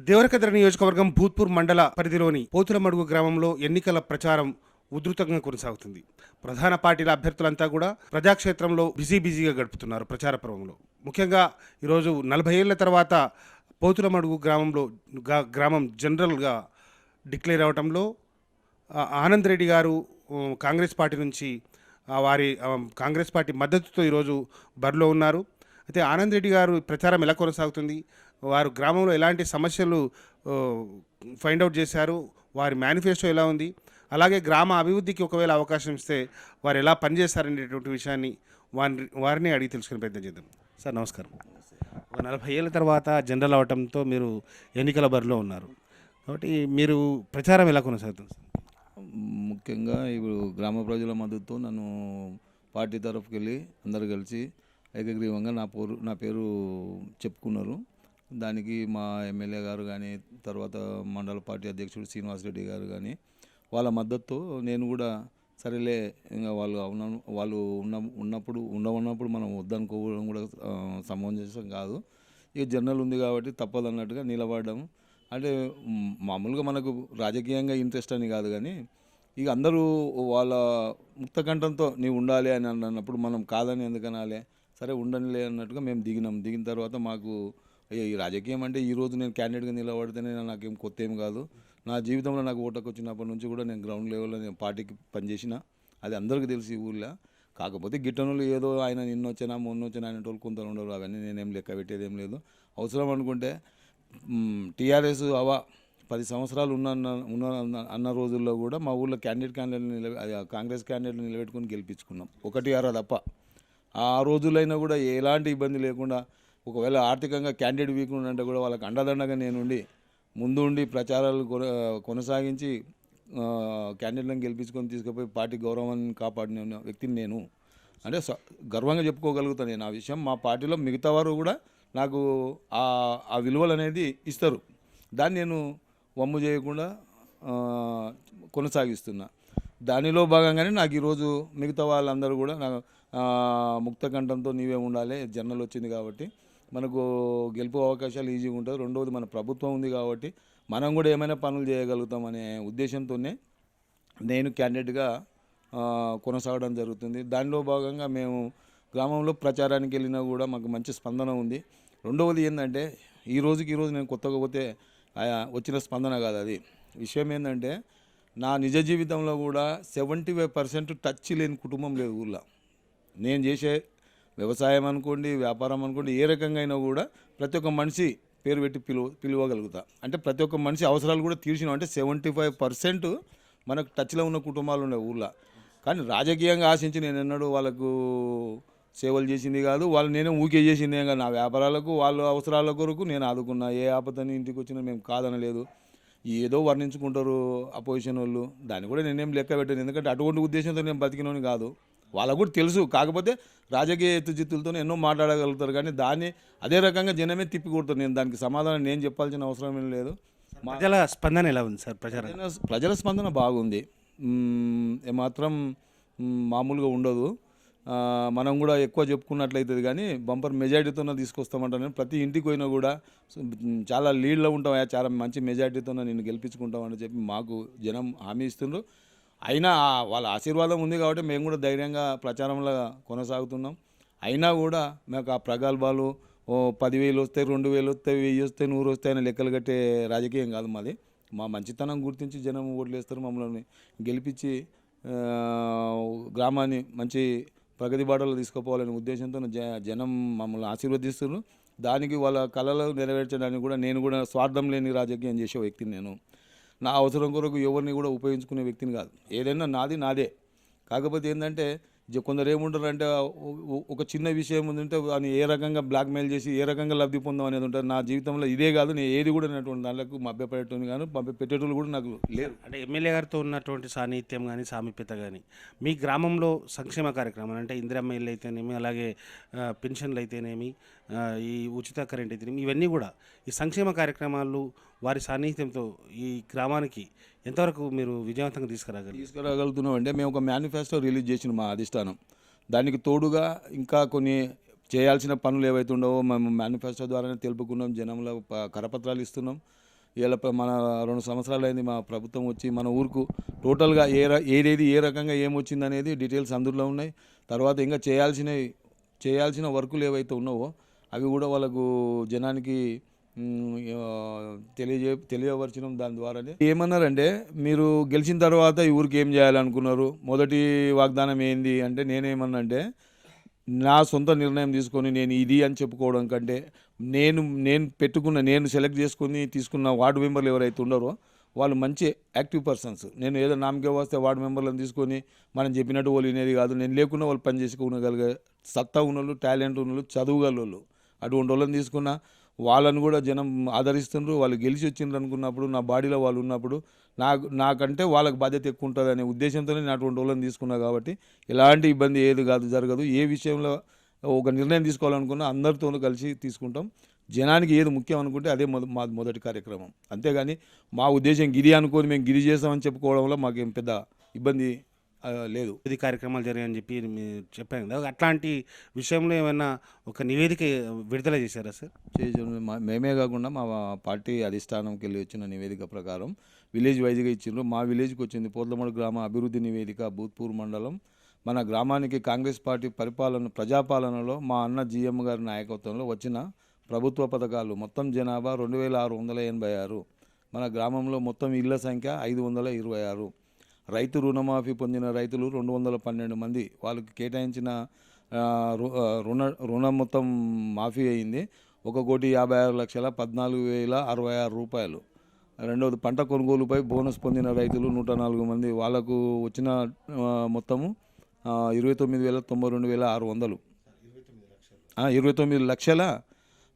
దేవరకద్ర నియోజకవర్గం భూత్పూర్ మండల పరిధిలోని పోతులమడుగు గ్రామంలో ఎన్నికల ప్రచారం ఉధృతంగా కొనసాగుతుంది. ప్రధాన పార్టీల అభ్యర్థులంతా కూడా ప్రజాక్షేత్రంలో బిజీ బిజీగా గడుపుతున్నారు ప్రచార పర్వంలో. ముఖ్యంగా ఈరోజు నలభై ఏళ్ళ తర్వాత పోతులమడుగు గ్రామంలో గ్రామం జనరల్గా డిక్లేర్ అవడంలో ఆనంద్ రెడ్డి గారు కాంగ్రెస్ పార్టీ నుంచి వారి కాంగ్రెస్ పార్టీ మద్దతుతో ఈరోజు బరిలో ఉన్నారు. అయితే ఆనంద్ రెడ్డి గారు ప్రచారం ఎలా కొనసాగుతుంది? వారు గ్రామంలో ఎలాంటి సమస్యలు ఫైండ్ అవుట్ చేశారు వారి మేనిఫెస్టో ఎలా ఉంది అలాగే గ్రామ అభివృద్ధికి ఒకవేళ అవకాశం ఇస్తే వారు ఎలా పనిచేస్తారనేటువంటి విషయాన్ని వారిని వారిని అడిగి తెలుసుకునే ప్రయత్నం చేద్దాం. సార్ నమస్కారం. ఒక నలభై ఏళ్ళ తర్వాత జనరల్ అవటంతో మీరు ఎన్నికల బరిలో ఉన్నారు. కాబట్టి మీరు ప్రచారం ఎలా కొనసాగుతుంది? సార్? ముఖ్యంగా ఇప్పుడు గ్రామ ప్రజల మద్దతుతో నన్ను పార్టీ తరఫుకి వెళ్ళి అందరు కలిసి ఏకగ్రీవంగా నా పేరు నా పేరు చెప్పుకున్నారు. దానికి మా ఎమ్మెల్యే గారు కానీ తర్వాత మండల పార్టీ అధ్యక్షుడు శ్రీనివాసరెడ్డి గారు కానీ వాళ్ళ మద్దతుతో నేను కూడా సరేలే ఇంకా వాళ్ళు ఉన్న వాళ్ళు ఉన్న ఉన్నప్పుడు ఉండవున్నప్పుడు మనం వద్దనుకోవడం కూడా సమంజసం కాదు. ఇక జర్నల్ ఉంది కాబట్టి తప్పదు అన్నట్టుగా నిలబడడం అంటే మామూలుగా మనకు రాజకీయంగా ఇంట్రెస్ట్ అని కాదు కానీ ఇక అందరూ వాళ్ళ ముక్తకంఠంతో నీవు ఉండాలి అని అన్నప్పుడు మనం కాదని ఎందుకనాలే సరే ఉండనిలే అన్నట్టుగా మేము దిగినాం. దిగిన తర్వాత మాకు అయ్యో ఈ రాజకీయం అంటే ఈ రోజు నేను క్యాండిడేట్గా నిలబడితేనే నాకేం కొత్త ఏం కాదు. నా జీవితంలో నాకు ఓటకు వచ్చినప్పటి నుంచి కూడా నేను గ్రౌండ్ లెవెల్లో నేను పార్టీకి పనిచేసిన అది అందరికీ తెలిసి ఈ ఊళ్ళో కాకపోతే గిట్టనులు ఏదో ఆయన నిన్న వచ్చినా మొన్న వచ్చినా అనేటోళ్ళు కొంత ఉండరు. అవన్నీ నేనేం లెక్క పెట్టేది ఏం లేదు. అవసరం అనుకుంటే టీఆర్ఎస్ అవా పది సంవత్సరాలు ఉన్న ఉన్న అన్న- రోజుల్లో కూడా మా ఊళ్ళో క్యాండిడేట్ క్యాండిడేట్ నిలబె కాంగ్రెస్ క్యాండిడేట్ నిలబెట్టుకుని గెలిపించుకున్నాం. ఒకటి ఆరో తప్ప. ఆ రోజులైనా కూడా ఎలాంటి ఇబ్బంది లేకుండా ఒకవేళ ఆర్థికంగా క్యాండిడేట్ వీక్ ఉంటే కూడా వాళ్ళకి అండదండగా నేనుండి ముందు ఉండి ప్రచారాలు కొన- కొనసాగించి క్యాండిడేట్లను గెలిపించుకొని తీసుకుపోయి పార్టీ గౌరవాన్ని కాపాడిన వ్యక్తిని నేను. అంటే స- గర్వంగా చెప్పుకోగలుగుతాను నేను. ఆ విషయం మా పార్టీలో మిగతా వారు కూడా నాకు ఆ ఆ విలువలు అనేది ఇస్తారు. దాన్ని నేను వమ్ము చేయకుండా కొనసాగిస్తున్నా. దానిలో భాగంగానే నాకు ఈరోజు మిగతా వాళ్ళందరూ కూడా నాకు ముక్త కంఠంతో నీవే ఉండాలి. జర్నల్ వచ్చింది కాబట్టి మనకు గెలుపు అవకాశాలు ఈజీగా ఉంటుంది రెండవది మన ప్రభుత్వం ఉంది కాబట్టి మనం కూడా ఏమైనా పనులు చేయగలుగుతాం అనే ఉద్దేశంతోనే నేను క్యాండిడేట్గా కొనసాగడం జరుగుతుంది. దానిలో భాగంగా మేము గ్రామంలో ప్రచారానికి వెళ్ళినా కూడా మాకు మంచి స్పందన ఉంది. రెండవది ఏంటంటే ఈ రోజుకి ఈ రోజు నేను కొత్తగా పోతే ఆ, వచ్చిన స్పందన కాదు అది. విషయం ఏంటంటే నా నిజ జీవితంలో కూడా సెవెంటీ ఫైవ్ పర్సెంట్ టచ్ లేని కుటుంబం లేదు ఊళ్ళో నేను చేసే వ్యవసాయం అనుకోండి వ్యాపారం అనుకోండి ఏ రకంగా అయినా కూడా ప్రతి ఒక్క మనిషి పేరు పెట్టి పిలువ పిలువగలుగుతా. అంటే ప్రతి ఒక్క మనిషి అవసరాలు కూడా తీర్చినాం అంటే సెవెంటీ ఫైవ్ పర్సెంట్ మనకు టచ్లో ఉన్న కుటుంబాలు ఉన్నాయి ఊళ్ళో కానీ రాజకీయంగా ఆశించి నేను ఎన్నడూ వాళ్ళకు సేవలు చేసింది కాదు వాళ్ళు నేనే ఊకే చేసింది కాదు. నా వ్యాపారాలకు వాళ్ళ అవసరాల కొరకు నేను ఆదుకున్నా ఏ ఆపదని ఇంటికి వచ్చినా మేము కాదనలేదు. ఏదో వర్ణించుకుంటారు అపోజిషన్ వాళ్ళు. దాన్ని కూడా నేనేం లెక్క పెట్టాను ఎందుకంటే అటువంటి ఉద్దేశంతో నేను బతికినోని కాదు. వాళ్ళకు కూడా తెలుసు. కాకపోతే రాజకీయ ఎత్తుజిత్తులతో ఎన్నో మాట్లాడగలుగుతారు. కానీ దాన్ని అదే రకంగా జనమే తిప్పి కొడతారు నేను దానికి సమాధానం నేను చెప్పాల్సిన అవసరం ఏం లేదు. ప్రజల స్పందన ఎలా ఉంది సార్ ప్రజల? ప్రజల స్పందన బాగుంది. ఏమాత్రం మ్మ్, మామూలుగా ఉండదు. మనం కూడా ఎక్కువ చెప్పుకున్నట్లయితుంది కానీ బంపర్ మెజారిటీతో తీసుకొస్తామంటాను ప్రతి ఇంటికి పోయినా కూడా చాలా లీడ్లో ఉంటాం. చాలా మంచి మెజారిటీతో నేను గెలిపించుకుంటామని చెప్పి మాకు జనం హామీ ఇస్తుండ్రు. అయినా వాళ్ళ ఆశీర్వాదం ఉంది కాబట్టి మేము కూడా ధైర్యంగా ప్రచారంలో కొనసాగుతున్నాం. అయినా కూడా మాకు ఆ ప్రగల్భాలు ఓ పదివేలు వస్తాయి రెండు వేలు వస్తాయి వెయ్యి వస్తాయి నూరు వస్తాయి అని లెక్కలు కట్టే రాజకీయం కాదు మాది. మా మంచితనం గుర్తించి జనం ఓట్లు వేస్తారు మమ్మల్ని గెలిపించి గ్రామాన్ని మంచి ప్రగతి బాటలో తీసుకుపోవాలనే ఉద్దేశంతో జ- జనం మమ్మల్ని ఆశీర్వదిస్తున్నారు. దానికి వాళ్ళ కళలు నెరవేర్చడానికి కూడా నేను కూడా స్వార్థం లేని రాజకీయం చేసే వ్యక్తిని నేను. నా అవసరం కొరకు ఎవరిని కూడా ఉపయోగించుకునే వ్యక్తిని కాదు. ఏదైనా నాది నాదే. కాకపోతే ఏంటంటే కొందరు ఏముంటారు అంటే ఒక చిన్న విషయం ఉందంటే అని ఏ రకంగా బ్లాక్మెయిల్ చేసి ఏ రకంగా లబ్ధి పొందాం అనేది ఉంటారు నా జీవితంలో ఇదే కాదు నేను ఏది కూడా అనేటువంటి దాంట్లో మభ్యపడేటోని కానీ మభ్య పెట్టేటోళ్ళు కూడా నాకు లేరు. అంటే ఎమ్మెల్యే గారితో ఉన్నటువంటి సాన్నిహిత్యం కానీ సామీప్యత కానీ మీ గ్రామంలో సంక్షేమ కార్యక్రమాలు అంటే ఇందిరమ్మ ఇల్లు అయితేనేమి అలాగే పెన్షన్లు అయితేనేమి ఈ ఉచిత కరెంట్ అయితేనేమి ఇవన్నీ కూడా ఈ సంక్షేమ కార్యక్రమాలు వారి సాన్నిహిత్యంతో ఈ గ్రామానికి ఎంతవరకు మీరు విజయవంతంగా తీసుకురాగలరు తీసుకురాగలుగుతున్నాం అంటే మేము ఒక మేనిఫెస్టో రిలీజ్ చేసిన మా అధిష్టానం. దానికి తోడుగా ఇంకా కొన్ని చేయాల్సిన పనులు ఏవైతే ఉండవో మేము మేనిఫెస్టో ద్వారానే తెలుపుకున్నాం. జనంలో కరపత్రాలు ఇస్తున్నాం. ఇలా మన రెండు సంవత్సరాలు అయింది మా ప్రభుత్వం వచ్చి మన ఊరుకు టోటల్గా ఏ ఏదేది ఏ రకంగా ఏమొచ్చింది అనేది డీటెయిల్స్ అందులో ఉన్నాయి. తర్వాత ఇంకా చేయాల్సినవి చేయాల్సిన వర్కులు ఏవైతే ఉన్నావో అవి కూడా వాళ్ళకు జనానికి తెలియజే తెలియపరచడం దాని ద్వారానే. ఏమన్నారంటే మీరు గెలిచిన తర్వాత ఈ ఊరికి ఏం చేయాలనుకున్నారు? మొదటి వాగ్దానం ఏంది అంటే నేనేమన్నా అంటే నా సొంత నిర్ణయం తీసుకొని నేను ఇది అని చెప్పుకోవడం కంటే నేను నేను పెట్టుకున్న నేను సెలెక్ట్ చేసుకుని తీసుకున్న వార్డు మెంబర్లు ఎవరైతే ఉన్నారో వాళ్ళు మంచి యాక్టివ్ పర్సన్స్. నేను ఏదో నామకే వస్తే వార్డు మెంబర్లను తీసుకొని మనం చెప్పినట్టు వాళ్ళు వినేది కాదు. నేను లేకుండా వాళ్ళు పని చేసుకోగలిగే సత్తా ఉన్నోళ్ళు టాలెంట్ ఉన్నోళ్ళు చదువుగల అటువంటి వాళ్ళని తీసుకున్నా వాళ్ళని కూడా జనం ఆదరిస్తుండ్రు వాళ్ళు గెలిచి వచ్చిండ్రు అనుకున్నప్పుడు నా బాడీలో వాళ్ళు ఉన్నప్పుడు నాకు నాకంటే వాళ్ళకి బాధ్యత ఎక్కువ ఉంటుంది అనే ఉద్దేశంతోనే నేను అటువంటి వాళ్ళని తీసుకున్నా కాబట్టి ఎలాంటి ఇబ్బంది ఏది కాదు జరగదు. ఏ విషయంలో ఒక నిర్ణయం తీసుకోవాలనుకున్నా అందరితోనూ కలిసి తీసుకుంటాం. జనానికి ఏది ముఖ్యం అనుకుంటే అదే మొద మా మొదటి కార్యక్రమం. అంతేగాని మా ఉద్దేశం గిరి అనుకొని మేము గిరి చేస్తామని చెప్పుకోవడంలో మాకేం పెద్ద ఇబ్బంది లేదు. ఇది కార్యక్రమాలు జరిగాయని చెప్పి మీరు చెప్పాను కదా. అట్లాంటి విషయంలో ఏమైనా ఒక నివేదిక విడుదల చేశారా సార్? మేమే కాకుండా మా పార్టీ అధిష్టానంకి వెళ్ళి వచ్చిన నివేదిక ప్రకారం విలేజ్ వైజ్గా ఇచ్చిండ్రు. మా విలేజ్కి వచ్చింది పోర్లమడు గ్రామ అభివృద్ధి నివేదిక భూత్పూర్ మండలం. మన గ్రామానికి కాంగ్రెస్ పార్టీ పరిపాలన ప్రజాపాలనలో మా అన్న జీఎం గారి నాయకత్వంలో వచ్చిన ప్రభుత్వ పథకాలు మొత్తం జనాభా రెండు వేల ఆరు వందల ఎనభై ఆరు. మన గ్రామంలో మొత్తం ఇళ్ళ సంఖ్య ఐదు వందల ఇరవై ఆరు. రైతు రుణమాఫీ పొందిన రైతులు రెండు వందల పన్నెండు మంది. వాళ్ళకి కేటాయించిన రు- రుణ రుణం మొత్తం మాఫీ అయింది. ఒక కోటి యాభై ఆరు లక్షల పద్నాలుగు వేల అరవై ఆరు రూపాయలు. రెండవది పంట కొనుగోలుపై బోనస్ పొందిన రైతులు నూట నాలుగు మంది. వాళ్ళకు వచ్చిన మొత్తము ఇరవై తొమ్మిది వేల తొంభై రెండు వేల ఆరు వందలు. ఇరవై తొమ్మిది లక్షల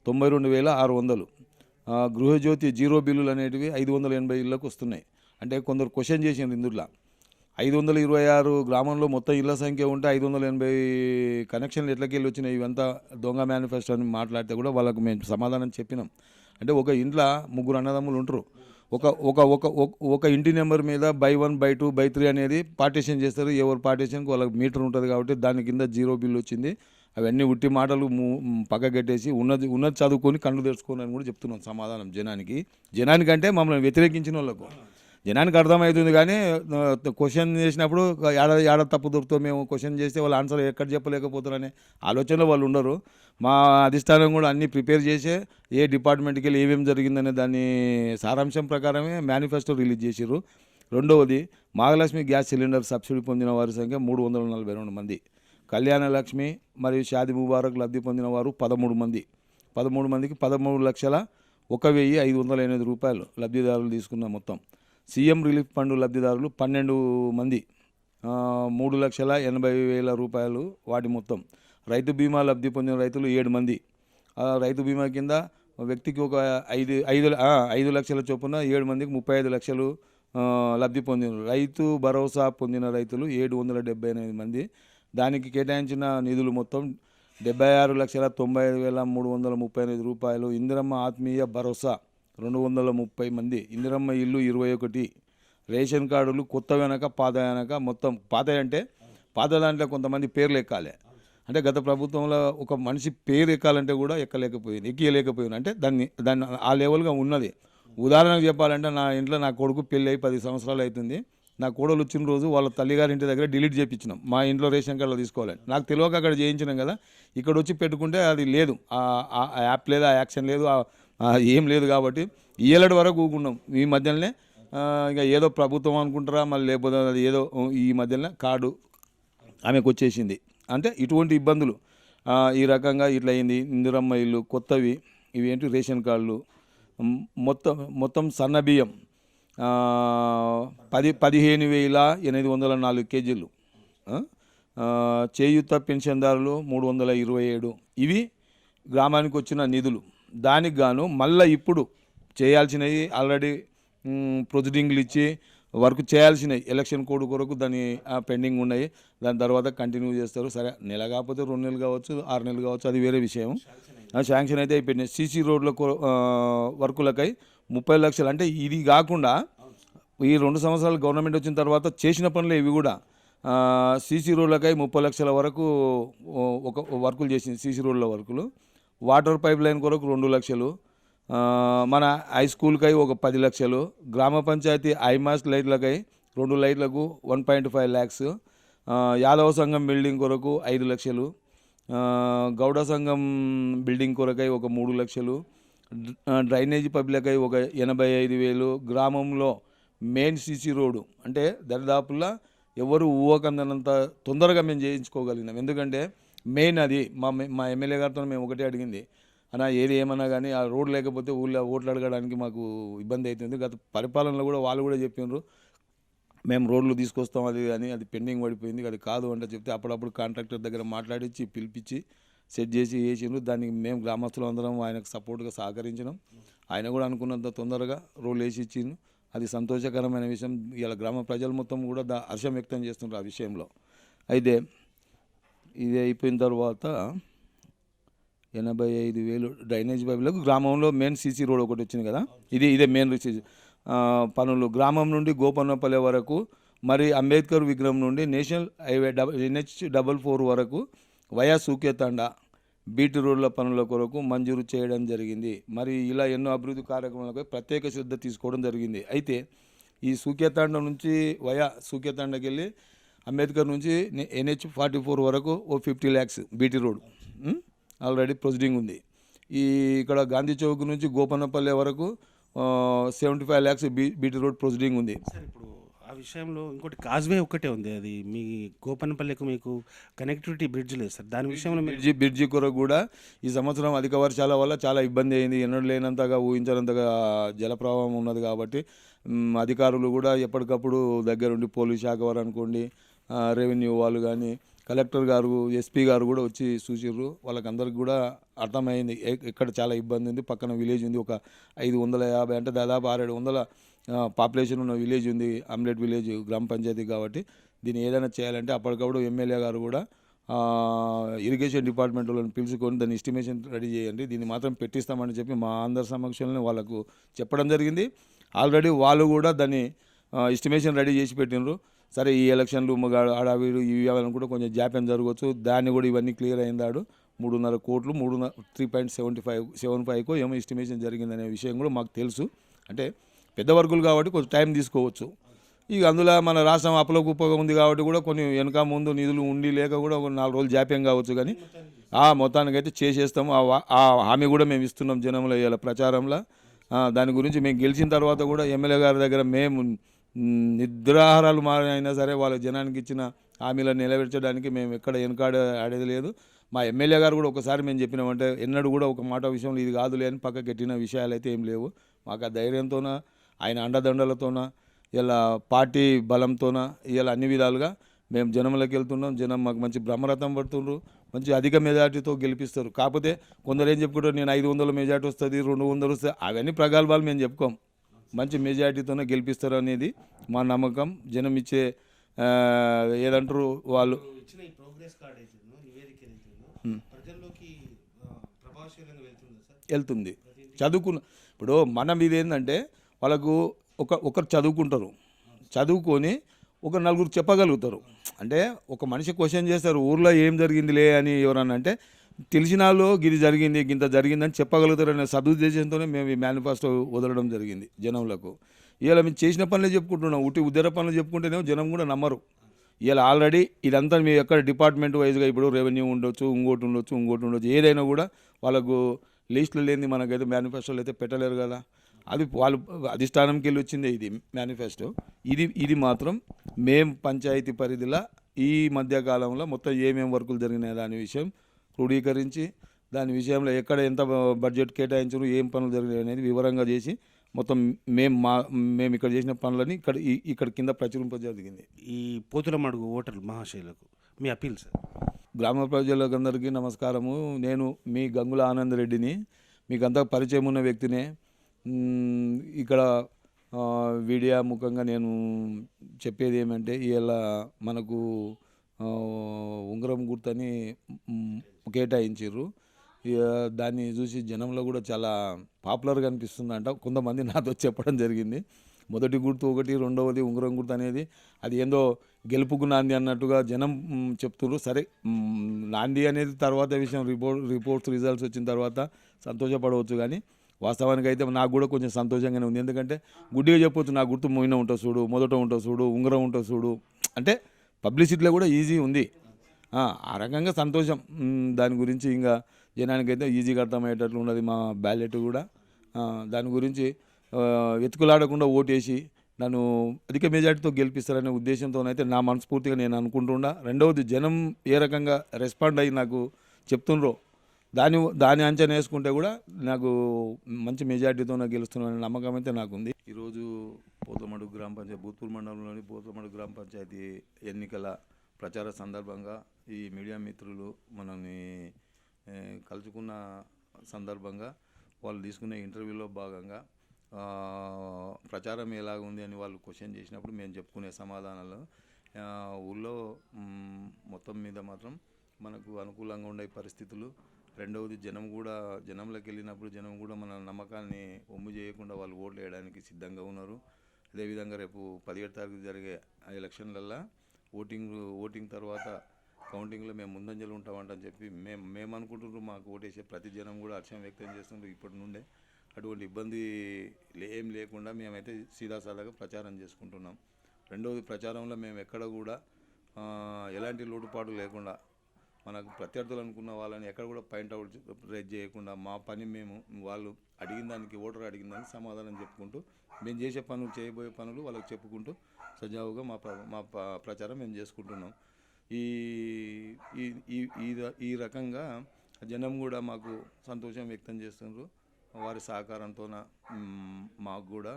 తొంభై రెండు వేల ఆరు వందలు. గృహజ్యోతి జీరో బిల్లులు అనేటివి ఐదు వందల ఎనభై ఇళ్ళకు వస్తున్నాయి. అంటే కొందరు క్వశ్చన్ చేసింది ఇందులో. ఐదు వందల ఇరవై ఆరు గ్రామంలో మొత్తం ఇళ్ళ సంఖ్య ఉంటే ఐదు వందల ఎనభై కనెక్షన్లు ఎట్లకెళ్ళి వచ్చినాయి ఇవంతా దొంగ మేనిఫెస్టో అని మాట్లాడితే కూడా వాళ్ళకు మేము సమాధానం చెప్పినాం. అంటే ఒక ఇంట్లో ముగ్గురు అన్నదమ్ములు ఉంటారు. ఒక ఒక ఒక ఒక- ఒక ఇంటి నెంబర్ మీద by one by two by three అనేది పార్టీషన్ చేస్తారు. ఎవరు పార్టీషన్కి వాళ్ళకి మీటర్ ఉంటుంది కాబట్టి దాని కింద జీరో బిల్ వచ్చింది. అవన్నీ ఉట్టి మాటలు పక్కగట్టేసి ఉన్నది ఉన్నది చదువుకొని కళ్ళు తెరుచుకొని అని కూడా చెప్తున్నాం సమాధానం జనానికి. జనానికంటే మమ్మల్ని వ్యతిరేకించిన వాళ్ళకు. జనానికి అర్థమవుతుంది కానీ క్వశ్చన్ చేసినప్పుడు ఏడ ఏడ తప్పు దొరుకుతూ మేము క్వశ్చన్ చేస్తే వాళ్ళు ఆన్సర్ ఎక్కడ చెప్పలేకపోతారనే ఆలోచనలో వాళ్ళు ఉండరు. మా అధిష్టానం కూడా అన్ని ప్రిపేర్ చేసే ఏ డిపార్ట్మెంట్కి వెళ్ళి ఏమేమి జరిగిందనే దాని సారాంశం ప్రకారమే మేనిఫెస్టో రిలీజ్ చేసిర్రు. రెండవది మహాలక్ష్మి గ్యాస్ సిలిండర్ సబ్సిడీ పొందిన వారి సంఖ్య మూడు వందల నలభై రెండు మంది. కళ్యాణ లక్ష్మి మరియు షాది ముబారక్ లబ్ధి పొందిన వారు పదమూడు మంది. పదమూడు మందికి పదమూడు లక్షల ఒక వెయ్యి ఐదు వందల ఎనిమిది రూపాయలు లబ్ధిదారులు తీసుకున్న మొత్తం. సీఎం రిలీఫ్ ఫండ్ లబ్ధిదారులు పన్నెండు మంది మూడు లక్షల ఎనభై వేల రూపాయలు వాటి మొత్తం. రైతు బీమా లబ్ధి పొందిన రైతులు ఏడు మంది. ఆ, రైతు బీమా కింద వ్యక్తికి ఒక ఐదు ఐదు ఐదు లక్షల చొప్పున ఏడు మందికి ముప్పై ఐదు లక్షలు లబ్ధి పొందిన రైతు భరోసా పొందిన రైతులు ఏడు వందల డెబ్బై ఎనిమిది మంది. దానికి కేటాయించిన నిధులు మొత్తం డెబ్బై ఆరు లక్షల తొంభై ఐదు వేల మూడు వందల ముప్పై ఎనిమిది రూపాయలు. ఇందిరమ్మ ఆత్మీయ భరోసా. రెండు వందల ముప్పై మంది. ఇందిరమ్మ ఇల్లు ఇరవై ఒకటి. రేషన్ కార్డులు కొత్త వెనక పాత వెనక మొత్తం పాత అంటే పాత దాంట్లో కొంతమంది పేర్లు ఎక్కాలి. అంటే గత ప్రభుత్వంలో ఒక మనిషి పేరు ఎక్కాలంటే కూడా ఎక్కలేకపోయింది ఎక్కియలేకపోయింది. అంటే దాన్ని దాన్ని ఆ లెవెల్గా ఉన్నది. ఉదాహరణకు చెప్పాలంటే నా ఇంట్లో నా కొడుకు పెళ్ళి అయి పది సంవత్సరాలు అవుతుంది. నా కోడలు వచ్చిన రోజు వాళ్ళ తల్లిగారి ఇంటి దగ్గర డిలీట్ చేయించినాం మా ఇంట్లో రేషన్ కార్డులో తీసుకోవాలని నాకు తెలియక అక్కడ చేయించినాం కదా. ఇక్కడ వచ్చి పెట్టుకుంటే అది లేదు. ఆ ఆ యాప్ లేదు ఆ యాక్షన్ లేదు ఆ ఏం లేదు కాబట్టి ఏలటి వరకు ఊకున్నాం ఈ మధ్యలోనే ఇంకా ఏదో ప్రభుత్వం అనుకుంటారా మళ్ళీ లేకపోతే అది ఏదో ఈ మధ్యలోనే కార్డు ఆమెకు వచ్చేసింది. అంటే ఇటువంటి ఇబ్బందులు ఈ రకంగా ఇట్లా అయింది. ఇందిరమ్మ ఇల్లు కొత్తవి ఇవి ఏంటి? రేషన్ కార్డులు. మొత్తం మొత్తం సన్న బియ్యం పది పదిహేను వేల ఎనిమిది వందల నాలుగు కేజీలు. చేయుత చేయూత పెన్షన్దారులు మూడు వందల ఇరవై ఏడు. ఇవి గ్రామానికి వచ్చిన నిధులు. దానికి గాను మళ్ళీ ఇప్పుడు చేయాల్సినవి ఆల్రెడీ ప్రొసీడింగ్లు ఇచ్చి వర్క్ చేయాల్సినవి ఎలక్షన్ కోడ్ కొరకు దాని పెండింగ్ ఉన్నాయి. దాని తర్వాత కంటిన్యూ చేస్తారు. సరే నెల కాకపోతే రెండు నెలలు కావచ్చు ఆరు నెలలు కావచ్చు అది వేరే విషయం. శాంక్షన్ అయితే అయిపోయినాయి సీసీ రోడ్ల వర్కులకై ముప్పై లక్షలు. అంటే ఇది కాకుండా ఈ రెండు సంవత్సరాలు గవర్నమెంట్ వచ్చిన తర్వాత చేసిన పనులు ఇవి కూడా. సీసీ రోడ్లకై ముప్పై లక్షల వరకు ఒక వర్కులు చేసింది సీసీ రోడ్ల వర్కులు. వాటర్ పైప్ లైన్ కొరకు రెండు లక్షలు మన హై స్కూల్కై ఒక పది లక్షలు గ్రామ పంచాయతీ ఐమాస్ లైట్లకై రెండు లైట్లకు one point five lakhs Yadava సంఘం బిల్డింగ్ కొరకు ఐదు లక్షలు గౌడ సంఘం బిల్డింగ్ కొరకై ఒక మూడు లక్షలు డ్ర- ఆ, డ్రైనేజీ పబ్లికై ఒక ఎనభై ఐదు వేలు గ్రామంలో మెయిన్ సీసీ రోడ్డు అంటే దరిదాపుల్లా ఎవరు ఊహకందనంత తొందరగా మేము చేయించుకోగలిగినాం. ఎందుకంటే మెయిన్ అది. మా మా ఎమ్మెల్యే గారితో మేము ఒకటే అడిగింది. అన్న ఏది ఏమన్నా కానీ ఆ రోడ్ లేకపోతే ఊళ్ళో ఓట్లు అడగడానికి మాకు ఇబ్బంది అవుతుంది గత పరిపాలనలో కూడా వాళ్ళు కూడా చెప్పినారు మేము రోడ్లు తీసుకొస్తాం అది అని అది పెండింగ్ పడిపోయింది అది కాదు అంటే చెప్తే అప్పుడప్పుడు కాంట్రాక్టర్ దగ్గర మాట్లాడించి పిలిపించి సెట్ చేసి వేసిండ్రు. దానికి మేము గ్రామస్తులు అందరం ఆయనకు సపోర్ట్గా సహకరించినాం. ఆయన కూడా అనుకున్నంత తొందరగా రోడ్లు వేసి ఇచ్చిండు అది సంతోషకరమైన విషయం. ఇలా గ్రామ ప్రజలు మొత్తం కూడా దా హర్షం వ్యక్తం చేస్తున్నారు ఆ విషయంలో. అయితే ఇది అయిపోయిన తర్వాత ఎనభై ఐదు వేలు డ్రైనేజ్ పైపులకు గ్రామంలో మెయిన్ సీసీ రోడ్ ఒకటి వచ్చింది కదా? ఇది ఇదే మెయిన్ సీసీ. పనులు. గ్రామం నుండి గోపన్నపల్లె వరకు మరి అంబేద్కర్ విగ్రహం నుండి national highway double NH double four వరకు వయా సూక్యతండ బీటీ రోడ్ల పనుల కొరకు మంజూరు చేయడం జరిగింది. మరి ఇలా ఎన్నో అభివృద్ధి కార్యక్రమాలపై ప్రత్యేక శ్రద్ధ తీసుకోవడం జరిగింది. అయితే ఈ సూక్యతాండ నుంచి వయా సూక్యతాండకి వెళ్ళి అంబేద్కర్ నుంచి ఎన్హెచ్ ఫార్టీ ఫోర్ వరకు ఓ fifty lakhs BT road already proceeding ఉంది. ఈ ఇక్కడ గాంధీ చౌక్ నుంచి గోపన్నపల్లె వరకు seventy five lakhs B BT road proceeding ఉంది. సార్ ఇప్పుడు ఆ విషయంలో ఇంకోటి కాజ్వే ఒక్కటే ఉంది. అది మీ గోపన్నపల్లికి మీకు కనెక్టివిటీ బ్రిడ్జ్ లేదు సార్. దాని విషయంలో బ్రిడ్జి బ్రిడ్జి కొరకు కూడా ఈ సంవత్సరం అధిక వర్షాల వల్ల చాలా ఇబ్బంది అయింది. ఎన్నడూ లేనంతగా ఊహించినంతగా జలప్రవాహం ఉన్నది కాబట్టి అధికారులు కూడా ఎప్పటికప్పుడు దగ్గరుండి పోలీస్ శాఖ వారు అనుకోండి రెవెన్యూ వాళ్ళు కానీ కలెక్టర్ గారు ఎస్పీ గారు కూడా వచ్చి చూసిర్రు. వాళ్ళకందరికి కూడా అర్థమైంది ఎ- చాలా ఇబ్బంది ఉంది. పక్కన విలేజ్ ఉంది. ఒక ఐదు వందల యాభై అంటే దాదాపు ఆరేడు వందల పాపులేషన్ ఉన్న విలేజ్ ఉంది. అమ్లెట్ విలేజ్ గ్రామ పంచాయతీ కాబట్టి దీన్ని ఏదైనా చేయాలంటే అప్పటికప్పుడు ఎమ్మెల్యే గారు కూడా ఇరిగేషన్ డిపార్ట్మెంట్ వాళ్ళని పిలుచుకొని దాన్ని ఎస్టిమేషన్ రెడీ చేయండి. దీన్ని మాత్రం పెట్టిస్తామని చెప్పి మా అందరి సమక్షంలో వాళ్ళకు చెప్పడం జరిగింది. ఆల్రెడీ వాళ్ళు కూడా దాన్ని ఎస్టిమేషన్ రెడీ చేసి పెట్టినరు సరే ఈ ఎలక్షన్లు వీడు ఇవి అని కూడా కొంచెం జాప్యం జరగవచ్చు. దాన్ని కూడా ఇవన్నీ క్లియర్ అయిందాడు. మూడున్నర కోట్లు మూడున్నర three point seventy five seven ఫైవ్కో ఏమో ఎస్టిమేషన్ జరిగిందనే విషయం కూడా మాకు తెలుసు. అంటే పెద్ద వర్కులు కాబట్టి కొంచెం టైం తీసుకోవచ్చు. ఇక అందులో మన రాష్ట్రం అప్పలో కుప్పగా ఉంది కాబట్టి కూడా కొన్ని వెనక ముందు నిధులు ఉండి లేక కూడా ఒక నాలుగు రోజులు జాప్యం కావచ్చు కానీ ఆ మొత్తానికైతే చేసేస్తాము. ఆ ఆ హామీ కూడా మేము ఇస్తున్నాం జనంలో ఇవాళ ప్రచారంలో. దాని గురించి మేము గెలిచిన తర్వాత కూడా ఎమ్మెల్యే గారి దగ్గర మేము నిద్రాహారాలు మారైనా సరే వాళ్ళ జనానికి ఇచ్చిన హామీలను నిలబెట్టడానికి మేము ఎక్కడ వెనకాడ ఆడేది లేదు. మా ఎమ్మెల్యే గారు కూడా ఒకసారి మేము చెప్పినామంటే ఎన్నడూ కూడా ఒక మాట విషయంలో ఇది కాదులే అని పక్కకెట్టిన విషయాలు అయితే ఏం లేవు. మాకు ఆ ధైర్యంతోన ఆయన అండదండలతోన ఇలా పార్టీ బలంతోన ఇలా అన్ని విధాలుగా మేము జనంలోకి వెళ్తున్నాం. జనం మాకు మంచి బ్రహ్మరథం పడుతుండ్రు మంచి అధిక మెజార్టీతో గెలిపిస్తారు. కాకపోతే కొందరు ఏం చెప్పుకుంటారు నేను ఐదు వందల మెజార్టీ వస్తుంది రెండు వందలు వస్తుంది అవన్నీ ప్రగల్భాలు మేము చెప్పుకోం. మంచి మెజార్టీతోనే గెలిపిస్తారు అనేది మా నమ్మకం. జనం ఇచ్చే ఏదంటారు వాళ్ళు? ఇచ్చిన ఈ ప్రోగ్రెస్ కార్డ్ అయితే నివేదిక ఏదైతే ప్రజల్లోకి ప్రభావశీలంగా వెళ్తుందా సార్? వెళ్తుంది. చదువుకున్న ఇప్పుడు మనం ఇది ఏంటంటే వాళ్ళకు ఒక ఒకరు చదువుకుంటారు. చదువుకొని ఒక నలుగురు చెప్పగలుగుతారు. అంటే ఒక మనిషి క్వశ్చన్ చేస్తారు ఊర్లో ఏం జరిగిందిలే అని ఎవరన్నా అంటే తెలిసిన వాళ్ళు గిది జరిగింది గింత జరిగిందని చెప్పగలుగుతారనే సదుద్దేశంతోనే మేము ఈ మేనిఫెస్టో వదలడం జరిగింది జనంలకు. ఇలా మేము చేసిన పనులే చెప్పుకుంటున్నాం. ఉట్టి ఉద్దర పనులు చెప్పుకుంటేనేమో జనం కూడా నమ్మరు. ఇలా ఆల్రెడీ ఇదంతా మీ ఎక్కడ డిపార్ట్మెంట్ వైజ్గా ఇప్పుడు రెవెన్యూ ఉండొచ్చు ఇంకోటి ఉండొచ్చు ఇంకోటి ఉండొచ్చు ఏదైనా కూడా వాళ్ళకు లిస్టులు లేని మనకైతే మేనిఫెస్టోలు అయితే పెట్టలేరు కదా. అది వాళ్ళు అధిష్టానంకి వెళ్ళి వచ్చిందే ఇది మేనిఫెస్టో. ఇది ఇది మాత్రం మేం పంచాయతీ పరిధిలో ఈ మధ్యకాలంలో మొత్తం ఏమేమి వర్కులు జరిగినాయి దాని విషయం క్రోడీకరించి దాని విషయంలో ఎక్కడ ఎంత బడ్జెట్ కేటాయించారు ఏం పనులు జరిగినాయి అనేది వివరంగా చేసి మొత్తం మేము మా మేము ఇక్కడ చేసిన పనులని ఇక్కడ ఇక్కడ కింద ప్రచురింప జరిగింది ఈ పోతుల మడుగు ఓటర్లు మహాశైలకు మీ అపీల్ సార్. గ్రామ ప్రజలకందరికీ నమస్కారము. నేను మీ గంగుల ఆనంద్ రెడ్డిని మీకు అంతా పరిచయం ఉన్న వ్యక్తినే. ఇక్కడ ఆ, మీడియా ముఖంగా నేను చెప్పేది ఏమంటే ఇలా మనకు ఉంగరం గుర్తని కేటాయించారు ఇక దాన్ని చూసి జనంలో కూడా చాలా పాపులర్గా అనిపిస్తుందంట. కొంతమంది నాతో చెప్పడం జరిగింది. మొదటి గుర్తు ఒకటి రెండవది ఉంగరం గుర్తు అనేది అది ఏందో గెలుపుకు నాంది అన్నట్టుగా జనం చెప్తున్నారు సరే నాంది అనేది తర్వాత విషయం. రిపోర్ట్ రిపోర్ట్స్ రిజల్ట్స్ వచ్చిన తర్వాత సంతోషపడవచ్చు కానీ వాస్తవానికి అయితే నాకు కూడా కొంచెం సంతోషంగానే ఉంది. ఎందుకంటే గుడ్డిగా చెప్పొచ్చు నా గుర్తు మోయిన ఉంటుంది చూడు మొదట ఉంటుంది చూడు ఉంగరం ఉంటుంది చూడు. అంటే పబ్లిసిటీలో కూడా ఈజీ ఉంది. ఆ రకంగా సంతోషం. దాని గురించి ఇంకా జనానికైతే ఈజీగా అర్థమయ్యేటట్లు ఉన్నది మా బ్యాలెట్ కూడా. దాని గురించి వెతుకులాడకుండా ఓటేసి నన్ను అధిక మెజార్టీతో గెలిపిస్తారనే ఉద్దేశంతోనైతే నా మనస్ఫూర్తిగా నేను అనుకుంటుండా రెండవది జనం ఏ రకంగా రెస్పాండ్ అయ్యి నాకు చెప్తుండ్రో దాని దాని అంచనా వేసుకుంటే కూడా నాకు మంచి మెజార్టీతో నాకు గెలుస్తున్నాననే నమ్మకం అయితే నాకు ఉంది ఈరోజు పోతమడు గ్రామ పంచాయతీ భూత్పూర్ మండలంలోని పోతమడు గ్రామ పంచాయతీ ఎన్నికల ప్రచార సందర్భంగా ఈ మీడియా మిత్రులు మనల్ని కలుసుకున్న సందర్భంగా వాళ్ళు తీసుకునే ఇంటర్వ్యూలో భాగంగా ప్రచారం ఎలాగ ఉంది అని వాళ్ళు క్వశ్చన్ చేసినప్పుడు మేము చెప్పుకునే సమాధానాలు ఊళ్ళో మొత్తం మీద మాత్రం మనకు అనుకూలంగా ఉండే పరిస్థితులు. రెండవది జనం కూడా జనంలోకి వెళ్ళినప్పుడు జనం కూడా మన నమ్మకాన్ని ఒమ్ము చేయకుండా వాళ్ళు ఓట్లు వేయడానికి సిద్ధంగా ఉన్నారు. అదేవిధంగా రేపు పదిహేడు తారీఖు జరిగే ఎలక్షన్లల్లో ఓటింగ్ ఓటింగ్ తర్వాత కౌంటింగ్లో మేము ముందంజలు ఉంటామంటని చెప్పి మేము మేము అనుకుంటున్నాం మాకు ఓటేసే ప్రతి జనం కూడా హర్షం వ్యక్తం చేస్తున్నారు ఇప్పటి నుండే. అటువంటి ఇబ్బంది లే- ఏం లేకుండా మేమైతే సీదాసాదాగా ప్రచారం చేసుకుంటున్నాం. రెండవది ప్రచారంలో మేము ఎక్కడ కూడా ఎలాంటి లోటుపాటు లేకుండా మనకు ప్రత్యర్థులు అనుకున్న వాళ్ళని ఎక్కడ కూడా పాయింట్ అవుట్ రేజ్ చేయకుండా మా పని మేము వాళ్ళు అడిగిన దానికి ఓటర్ అడిగిన దానికి సమాధానం చెప్పుకుంటూ మేము చేసే పనులు చేయబోయే పనులు వాళ్ళకి చెప్పుకుంటూ సజావుగా మా ప్ర మా ప్రచారం మేము చేసుకుంటున్నాం. ఈ ఈ ఈ రకంగా జనం కూడా మాకు సంతోషం వ్యక్తం చేస్తున్నారు వారి సహకారంతో మాకు కూడా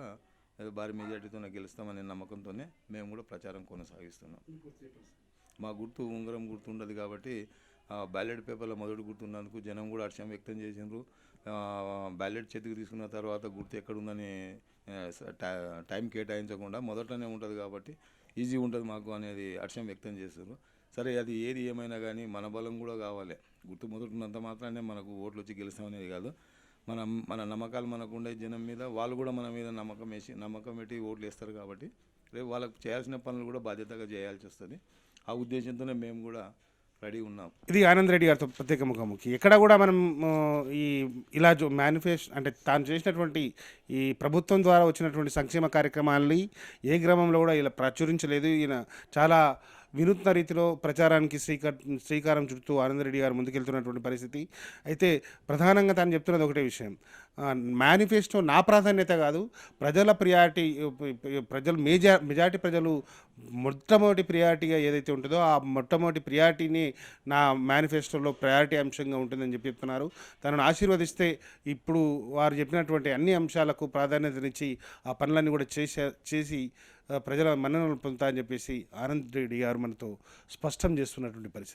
భారీ మెజార్టీతో గెలుస్తామనే నమ్మకంతోనే మేము కూడా ప్రచారం కొనసాగిస్తున్నాం. మా గుర్తు ఉంగరం గుర్తు ఉండదు కాబట్టి బ్యాలెట్ పేపర్లో మొదటి గుర్తున్నందుకు జనం కూడా హర్షం వ్యక్తం చేసిండ్రు. బ్యాలెట్ చేతికి తీసుకున్న తర్వాత గుర్తు ఎక్కడుందని టై- టైం కేటాయించకుండా మొదటనే ఉంటుంది కాబట్టి ఈజీ ఉంటుంది మాకు అనేది హర్షం వ్యక్తం చేస్తారు సరే అది ఏది ఏమైనా కానీ మన బలం కూడా కావాలి. గుర్తు మొదటినంత మాత్రానే మనకు ఓట్లు వచ్చి గెలుస్తామనేది కాదు. మనం మన నమ్మకాలు మనకు ఉండే జనం మీద వాళ్ళు కూడా మన మీద నమ్మకం వేసి నమ్మకం పెట్టి ఓట్లు వేస్తారు కాబట్టి రేపు వాళ్ళకి చేయాల్సిన పనులు కూడా బాధ్యతగా చేయాల్సి వస్తుంది. ఆ ఉద్దేశంతోనే మేము కూడా రెడీ ఉన్నాం. ఇది ఆనంద్ రెడ్డి గారితో ప్రత్యేక ముఖాముఖి. ఎక్కడ కూడా మనం ఈ ఇలా మేనిఫెస్ట్ అంటే తాను చేసినటువంటి ఈ ప్రభుత్వం ద్వారా వచ్చినటువంటి సంక్షేమ కార్యక్రమాల్ని ఏ గ్రామంలో కూడా ఇలా ప్రచురించలేదు. ఈయన చాలా వినూత్న రీతిలో ప్రచారానికి శ్రీకార్ శ్రీకారం చుడుతూ ఆనంద్ రెడ్డి గారు ముందుకెళ్తున్నటువంటి పరిస్థితి. అయితే ప్రధానంగా తాను చెప్తున్నది ఒకటే విషయం. మేనిఫెస్టో నా ప్రాధాన్యత కాదు. ప్రజల ప్రియారిటీ ప్రజలు మేజా మెజారిటీ ప్రజలు మొట్టమొదటి ప్రియారిటీగా ఏదైతే ఉంటుందో ఆ మొట్టమొదటి ప్రియారిటీని నా మేనిఫెస్టోలో ప్రయారిటీ అంశంగా ఉంటుందని చెప్పి చెప్తున్నారు. తనను ఆశీర్వదిస్తే ఇప్పుడు వారు చెప్పినటువంటి అన్ని అంశాలకు ప్రాధాన్యతనిచ్చి ఆ పనులన్నీ కూడా చేసే చేసి ప్రజల మన్ననలు పొందుతా అని చెప్పేసి ఆనంద్ రెడ్డి గారు మనతో స్పష్టం చేస్తున్నటువంటి పరిస్థితి.